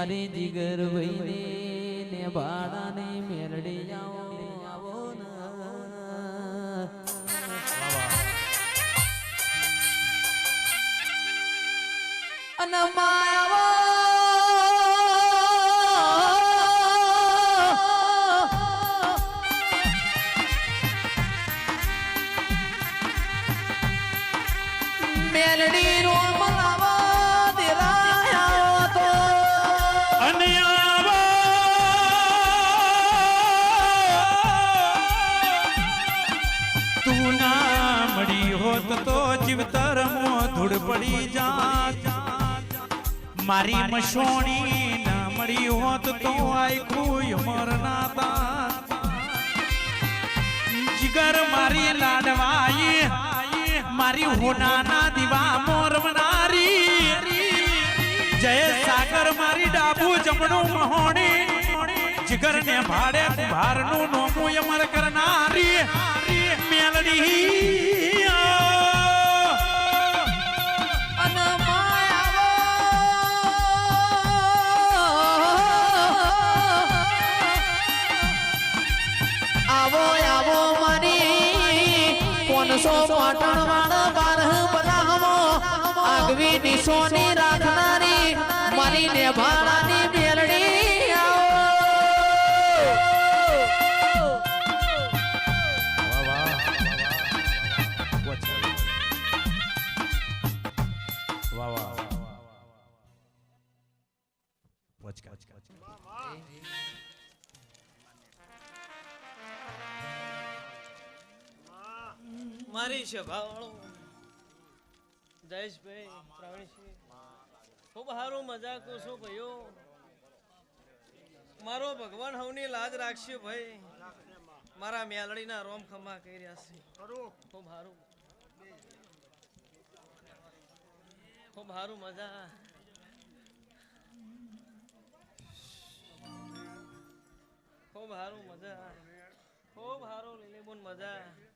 મારી જીગર વહીને ને ભાડાને મેરડી જાઓ આવો અને મેલડી રોમ લાવા મારી મસોણી ના મળી હોત તો આખું મરના તા જીગર મારી લાડવાઈ, મારી હોનાના દીવા મોરવનારી. જય સાગર મારી ડાબુ જમણું મહોણી. જીગર ને ભાડે કુભારનું નોમું અમર કરનારી. મેલડી કોનસો પાટણ વાળ બારહ બરાહમો આગવી નિશોની રાખનારી મારી નેભાળાની મેલડી આવો મારી છે ભાવાળો. જયેશભાઈ પ્રવીણસિંહ ખૂબ સારું મજાક છું ભાઈઓ મારો ભગવાન હવની લાજ રાખશે ભાઈ. મારા મેલડીના રોમ ખમા કહી રહ્યા છે. ખૂબ સારું ખૂબ સારું મજા. ખૂબ સારું મજા. ખૂબ સારું લીલીબુન મજા.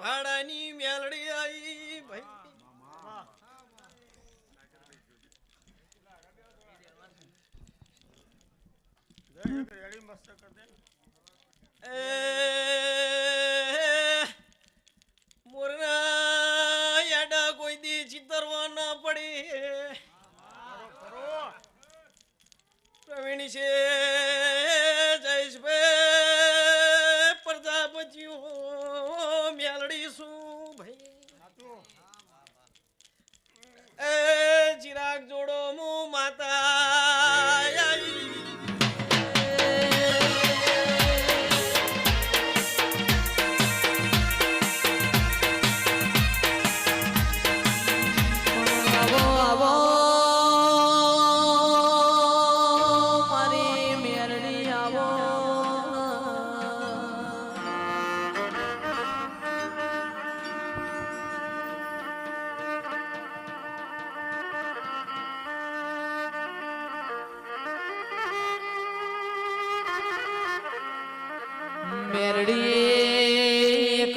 ભાડાની મેલડી આઈ ભાઈ એ પ્રવીણ છે.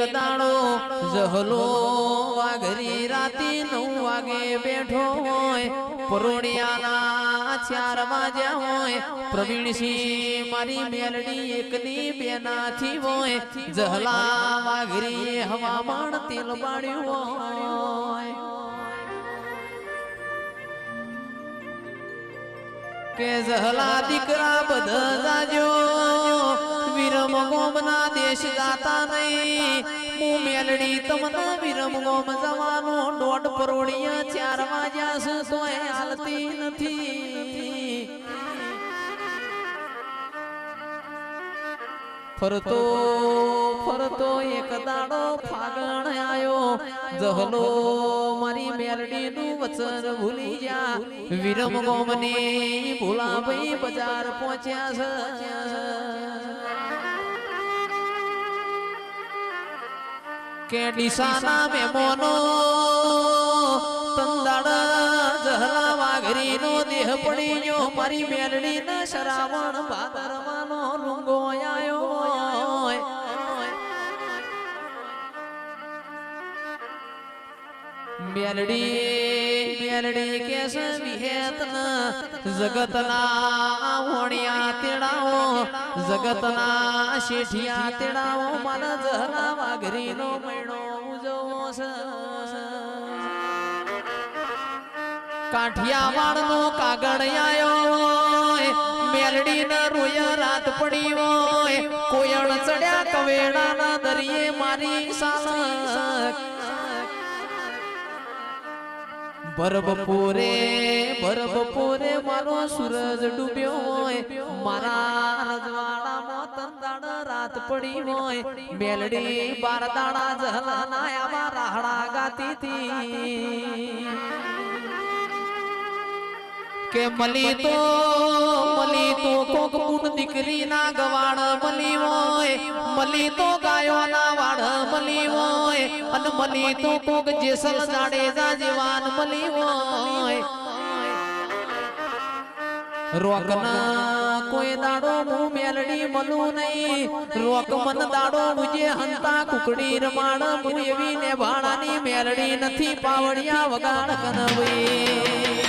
દાડો જહલો વાઘરી રાતી નવ વાગે બેઠો હોય. પરોડિયાના ચાર વાજ્યા હોય. પ્રવીણસિંહ મારી મેલડી એકની બેનાથી હોય. જહલા વાઘરી હવામાન તેલ બાળ્યું હોય. કે જહલા દીકરા બધા જાજો. વિરમ ગોમના દેશ જાતા નહીં. હું મેલડી તમને વિરમ ગોમ જવાનો દોઢ પરોડિયા ચાર વાગ્યા છે તોય હાલતી નથી. ફરતો ફરતો એક દાડો ફાગણ આયો. જહલો મારી મેલડી નું વચન ભૂલી જા વિરમ ગોમની ભૂલા ભાઈ બજાર પહોંચ્યા છે. કે ડીસાના મેમોનો તંદાડ જહલા વાઘરીનો દેહ પડી ગયો મારી મેલડી ના શરાવણ ભાદરવાનો લુંગો આયો. મેલડી મેલડી કેસ વિહેતના જગતના હોણિયા તેડાઓ, જગતના શેઠિયા તેડાઓ મન જહલા વાઘરીનો મહિનો ઉજવો સ કાઠિયાવાડ નો કાગળ આયો મેલડી ન રોય રાત પડી હોય, કોયણ ચડ્યા કવેડા ના દરિયે મારી સાલક બરબપોરે બરબપોરે મારો સૂરજ ડૂબ્યો હોય. મારા રજવાડામાં તંદાડ રાત પડી હોય. મેલડી બાર દાડા જહલાના આવા રાહડા ગાતી હતી કે મલી તો મલી તો કોક પૂન દીકરી ના ગવાણ મલી હોય. મલી તો ગાયો ના વાડ મલી હોય. અને મલી તો કોક જેસલ જાડેજા જીવાન મલી હોય. રોકના કોઈ દાડો હું મેલડી મલું નહીં. રોક મન દાડો મુજે હંતા કુકડી રમાણ. હું એવી ને ભાણાની મેલડી નથી. પાવડિયા વગાડ કનવી.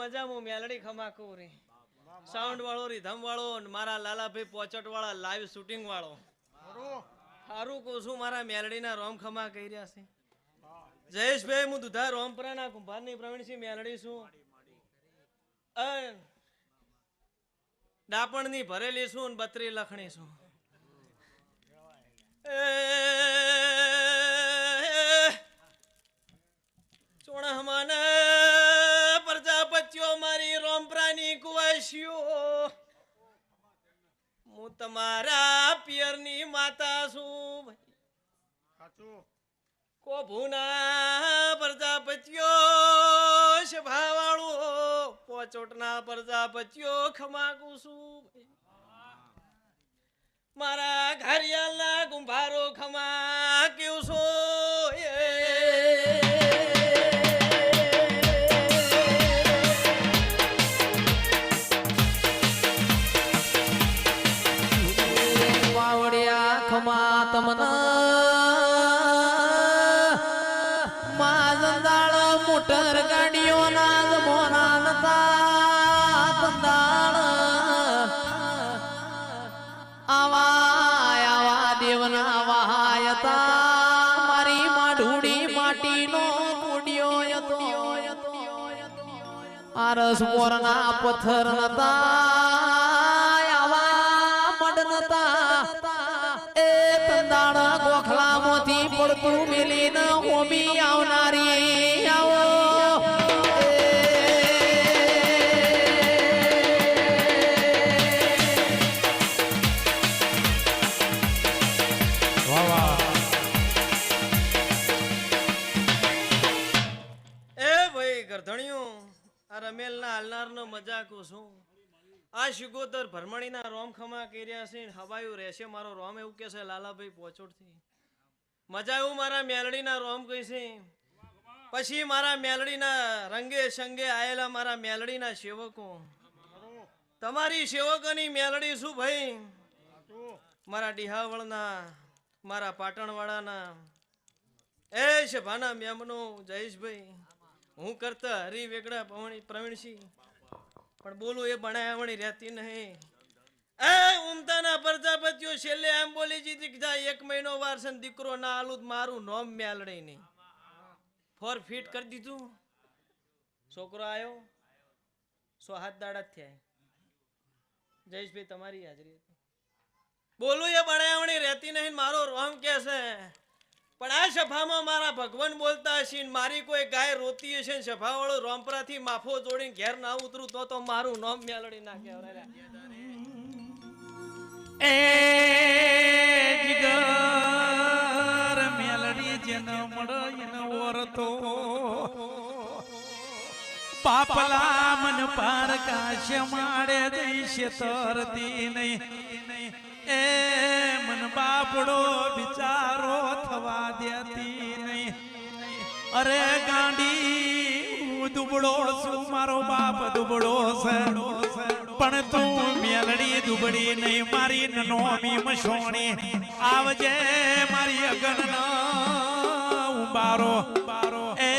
ચિરાગભાઈ હવાઈ મજા હું મેલડી ખમાકું રે સાઉન્ડ વાળો રીધમ વાળો મારા લાલાભાઈ પોચટ વાળા લાઈવ શૂટિંગ વાળો સારું કહું છું મારા મેલડીના રોમ ખમા કહી રહ્યા છે જયેશભાઈ હું દુધા રોમપરાના કુંભારની પ્રવીણસિંહ મેલડી છું ડાપણની ભરેલી છું બત્રી લખણી છું ચોણા પ્રજાપતિઓ મારી રોમપ્રાની કુવાસીઓ હું તમારા પિયરની માતા છું કોભુના પ્રજાપતિઓ સભાવાળો પોચોટના પ્રજાપતિઓ ખમાકું છું મારા ઘરિયાળના ગુંભારો ખમા કેવું છો. વાવડિયા મોટર ગાડીઓના જમોના નતા તંદાળ આવા આવા દેવના વહાયતા. માઢુડી માટીનો કુડિયો મોરના પથ્થર નતા. આવા મડ નતા. એ તંદાણા ગોખલામાંથી પડતું મેલીને ગરધણિયું. આ રમેલના હાલનારનો મજાકો શું આ શિગોતર ભરમણીના રોમ ખમા કર્યા છે હવાયું રહેશે. મારો રોમ એવું કે છે, લાલાભાઈ પોચોડથી. મજા એવું મારા મેલડીના રોમ કહી છે? પછી મારા મેલડીના રંગે સંગે આયેલા મારા મેલડીના સેવકો. તમારી સેવકોની મેલડી શું ભાઈ? મારા ડીહાવળના, મારા પાટણવાળાના. એ સભાના મેમનો જયેશભાઈ. હું કરતા હરી વેગડા પવણી પ્રવીણસિંહ. પણ બોલું એ બણાવણી રહેતી નહીં. એ ઉમતાના પ્રજાપતિઓ છેલ્લે એમ બોલી જીતી કીધા, એક મહિનો વારસન દીકરો ના આલું મારું નોમ મેલડે નહીં. ફોર ફીટ કરી દીધું. છોકરો આવ્યો સો હાથ દાડા થયા. જયેશભાઈ તમારી હાજરી બોલું એ બણાવણી રહેતી નહીં મારો રોમ કે પણ આ સભામાં મારા ભગવાન બોલતા હશે મારી કોઈ ગાય રોતી હશે ને સભાવાળો રોમપરાથી માફો જોડીને ઘેર ના ઉતરું, તો તો મારું નામ મેલડી નાખે પાપલા મન પાર કાશ માડે જઈશે તરતી નહીં. એ મન બાપડો અરે ગાંડી, હું દુબળો છું, મારો બાપ દુબળો છે. પણ તું મેલડી દુબળી નહીં, મારી નોમી મશોણી આવજે મારી અગન ઉબારો. એ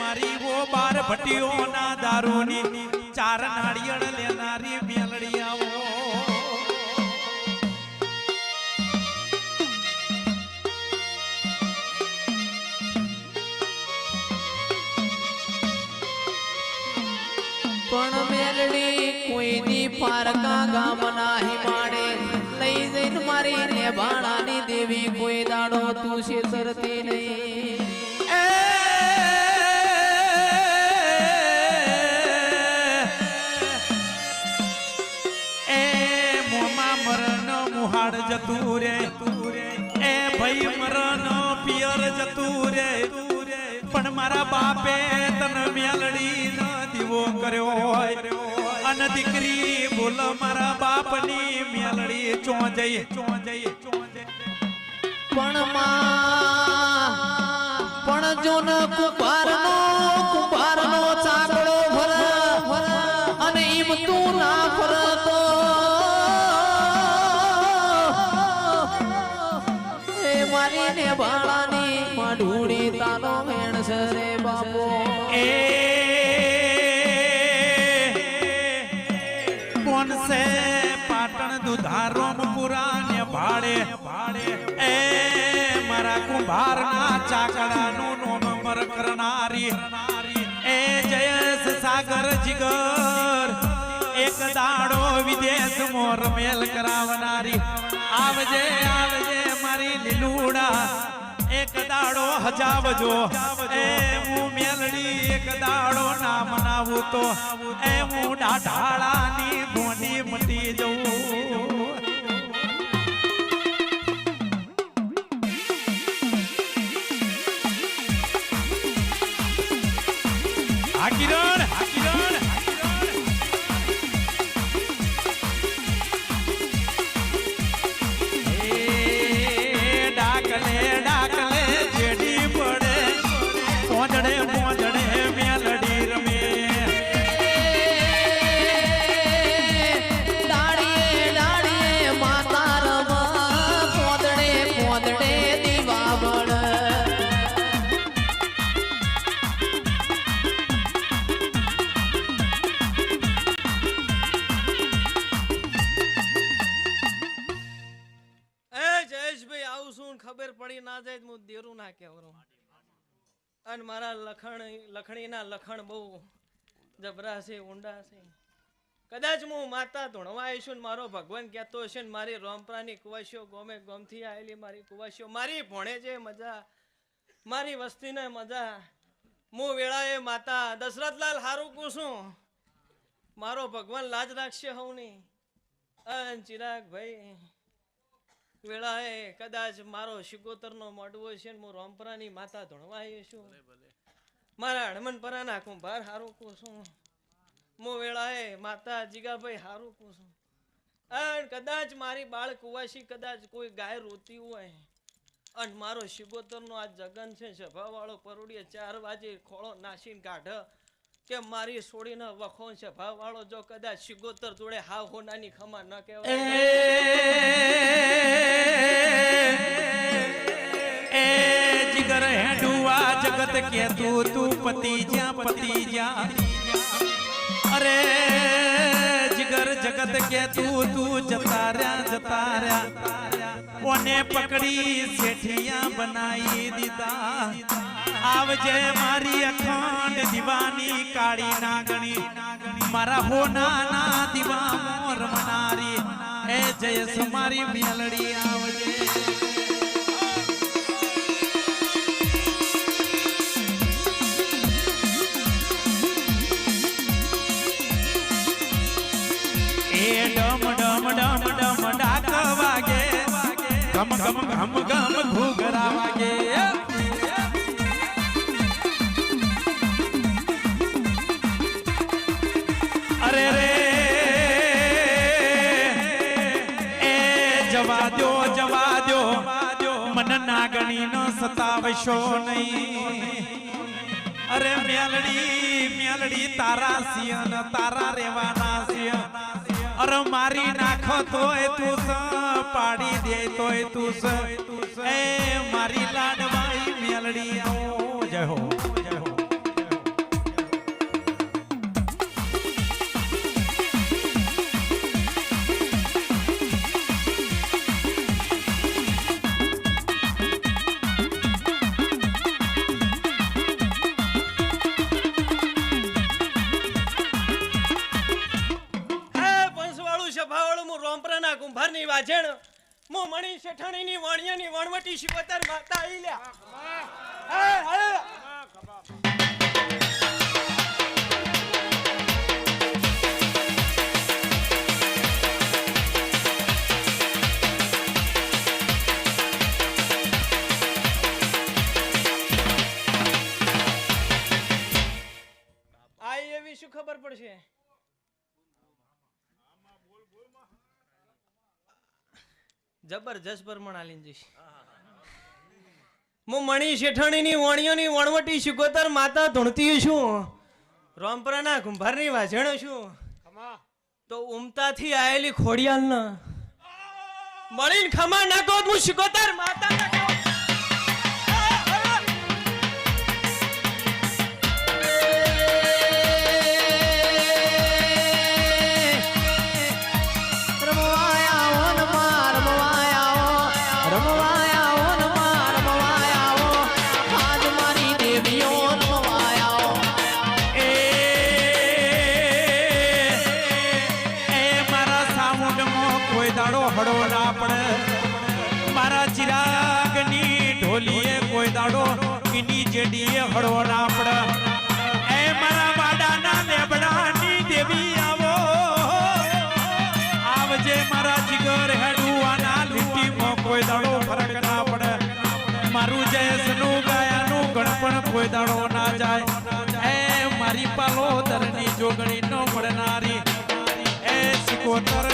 મારી વો બાર ભટીઓ ના દારૂની ચાર નાળિયેર લેનારી પારકા ગામ હિમાડે માડે લઈ જઈને મારી ને ભાણાની દેવી કોઈ દાડો તું શેતરતી નહીં મુહાડ જતું રે એ ભાઈ મરણ પિયર જતું રે પણ મારા બાપે તને મેલડી ન દીવો કર્યો હોય. દીકરી બોલ મારા બાપની મેલડી ચો જઈએ ચો જઈએ ચો જઈએ પણ માં પણ જો ન કુંભારનો કુંભારનો ચાકડો ભર અને ઈમ તું ના ફરતો. એ મારી ને બાળાની મઢુડી તાનો મેણ છે રે બાપો. એ પાટણ દુધારોમ પુરાને ભાડે ભાડે. એ મારા કુંભાર ના ચાકડા નું નોમ મર કરનારી એ જયેશ સાગર જીગર, એક દાડો વિદેશ મોર મેલ કરાવનારી. આવજે આવજે મારી લીલુડા, એક દાડો હજાવજો. એ હું મેલડી, એક દાડો ના મનાવું તો એ હું ડાઢાળાની ના કહેવરું અને મારા લખણ, લખણીના લખણ બહુ જબરા છે, ઊંડા છે. કદાચ હું માતા ધૂણવા આવીશું મારો ભગવાન કહેતો હશે ને મારી રોમપરાની કુવાસીઓ ગોમે ગોમથી આવેલી મારી કુવાસીઓ મારી ભણે છે મજા, મારી વસ્તીને મજા. હું વેળાએ માતા દશરથલાલ હારું કું છું. મારો ભગવાન લાજ રાખશે હવની. અન ચિરાગ ભાઈ વેળાએ કદાચ મારો શિકોતરનો મડવો છે ને હું રોમપરાની માતા ધણવા છું. મારા હણમનપરાના કુંભાર હારું કહું છું. હું વેળાએ માતા જીગાભાઈ હારું કહું છું. અને કદાચ મારી બાળ કુવાસી કદાચ કોઈ ગાય રોતી હોય. અને મારો શિગોતરનો આ જગન છે સભાવાળો પરોડીએ ચાર વાજે ખોળો નાસીને કાઢ કે મારી સોડીનો વખો છે ભાવવાળો જો કદાચ શિગોતર જોડે હાવ હોનાની ખમા ન કહેવાય. જગત કે તું પતિ જ્યાં પતિ જ્યાં. અરે જીગર જગત કે તું જતા રહ્યા જતા રહ્યા. ઓને પકડી શેઠિયા બનાવી દીધા. આવજે મારી અખંડ દીવાની કાળી નાગણી. મારા હોનાના દીવા મોર મનારી એ જય મારી મેલડી, આવજે. ગમ ગમ ગમ ગમ, ઘૂઘરા વાગે. અરે રે, એ જવા દો જવા દો મન નાગણી નો સતાવશો નહીં. અરે મેલડી મેલડી તારા સિયન તારા રેવાના સિંહ. અરે મારી નાખો તોય તું સ, પાડી દે તોય તું સ. એ મારી લાડવાઈ મેલડી જય હો, જય હે. ની વાજણ, મો મણી શેઠાણી ની વાણિયા ની વણવટી શિવતર માતા આઈ લ્યા. શું ખબર પડશે? જબરજસ્ત પરમણ આલીને જઈશ. હું મણી શેઠાણીની વણિયોની વણવટી શિકોતર માતા ધૂણતી છું. રોમપરાના કુંભારની વાજણ છું. તો ઉમતાથી આયેલી ખોડિયાલ ન મળીને ખમા નાખો હું શિકોતર માતા એની જેડીએ હળવણ એ મારા જીગર હેડુઆના લીટીમાં કોઈ દાડો ફરક ના પડે. મારું જયસનું ગાયાનું ગણપણ કોઈ દાડો ના જાય. એ મારી પાલોદરની જોગણી નો મળનારી. એ સિકોતર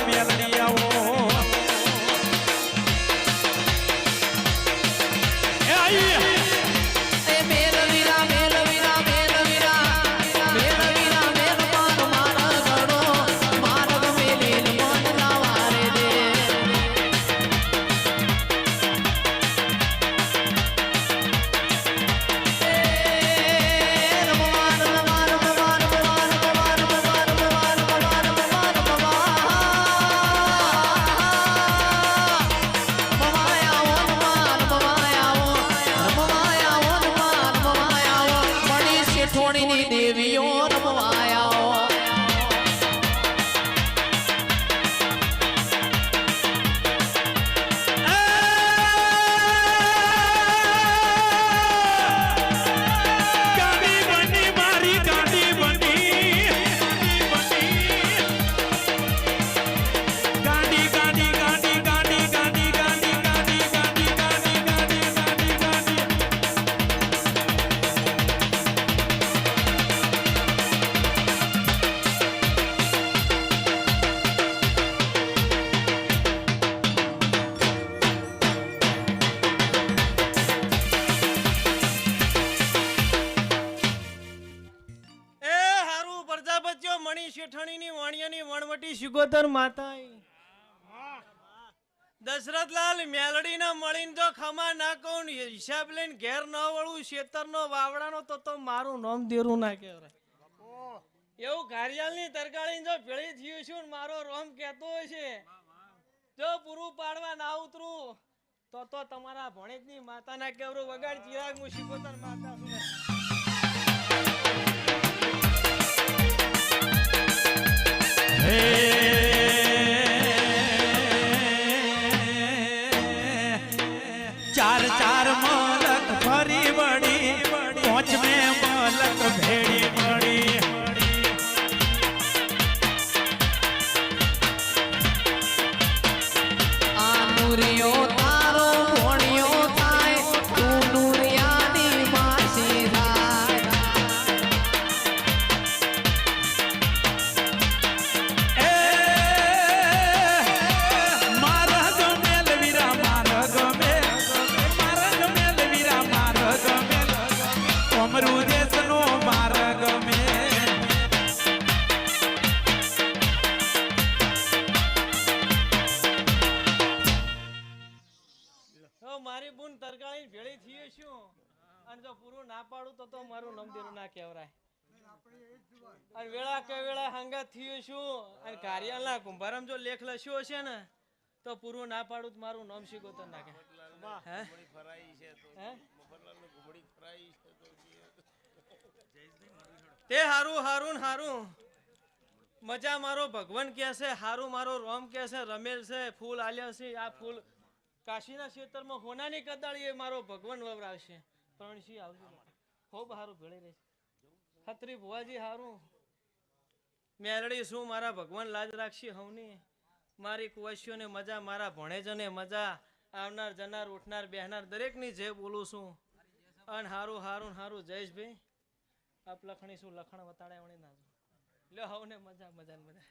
માતા દશરથલાલ મેલડી ને મળીને જો ખમા ના કહું હિસાબ લઈને ઘેર ન વળું શેતર નો વાવડાનો તો તો મારું નામ દેરું ના કહેવાય. એવું ઘારિયાલની તરકાળી જો ભેળી થયું છું મારો રોમ કહેતો હશે જો પૂરું પાડવા ના ઉતરું, તો તો તમારા ભણેજની માતાના કેવરું વગાડ ચિરાગ હું માતા છું કાર્યાલના કુંભારામ જો લેખ લખ્યો હશે ને તો પૂરું ના પાડું મારું નામ શીખોતર નાખે. હે? હે? તે હારું હારું હારું. મજા મારો ભગવાન કે છે હારું મારો રોમ કે છે રમેલ છે ફૂલ આલ્યા છે આ ફૂલ કાશીના ક્ષેત્રમાં હોનાની કદાળી એ મારો ભગવાન વવરાવશે. પ્રણસિંહ આવજો. ખૂબ હારું ભેળે રહેશે. ખત્રી ભુવાજી હારું. મેરડી શું મારા ભગવાન લાજ રાખશે હવની? મારી કુવાસીઓને મજા, મારા ભણેજને મજા, આવનાર, જનાર, ઉઠનાર, બેહનાર, દરેકની જે બોલું છું. અન હારું હારું હારું, જયેશભાઈ, આપ લખણી શું, લખણ વતાડે વણી ના લ્યો હવને મજા મજા મજા.